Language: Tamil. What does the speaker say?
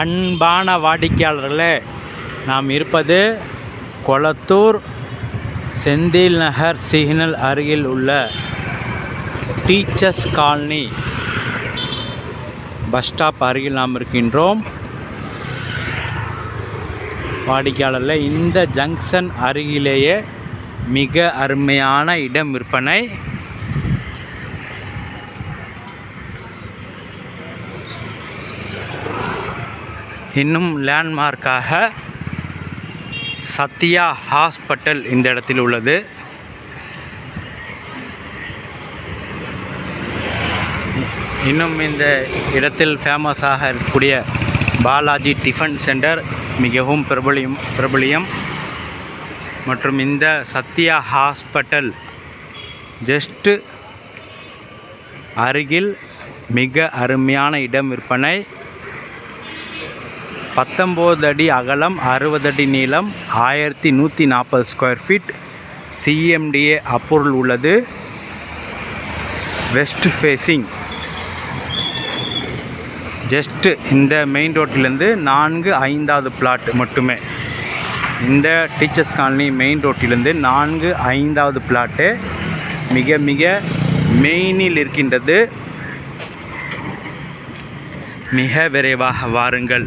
அன்பான வாடிக்கையாளர்களே நாம் இருப்பது கொளத்தூர் செந்தில் நகர் சிக்னல் அருகில் உள்ள டீச்சர்ஸ் காலனி பஸ் ஸ்டாப் அருகில் நாம் இருக்கின்றோம். வாடிக்கையாளரில் இந்த ஜங்ஷன் அருகிலேயே மிக அருமையான இடம் விற்பனை. இன்னும் லேண்ட்மார்க்காக சத்யா ஹாஸ்பிட்டல் இந்த இடத்தில் உள்ளது. இன்னும் இந்த இடத்தில் ஃபேமஸாக இருக்கக்கூடிய பாலாஜி டிஃபன் சென்டர் மிகவும் பிரபலியம் பிரபலியம். மற்றும் இந்த சத்யா ஹாஸ்பிட்டல் ஜஸ்ட்டு அருகில் மிக அருமையான இடம் விற்பனை. பத்தொம்போது அடி அகலம் அறுபது அடி நீளம் ஆயிரத்தி நூற்றி நாற்பது ஸ்கொயர் ஃபீட் சிஎம்டிஏ அப்பொருள் உள்ளது. வெஸ்ட் ஃபேஸிங் ஜஸ்ட்டு இந்த மெயின் ரோட்டிலேருந்து நான்கு ஐந்தாவது பிளாட் மட்டுமே. இந்த டீச்சர்ஸ் காலனி மெயின் ரோட்டிலேருந்து நான்கு ஐந்தாவது பிளாட்டு மிக மிக மெயினில் இருக்கின்றது. மிக விரைவாக வாருங்கள்.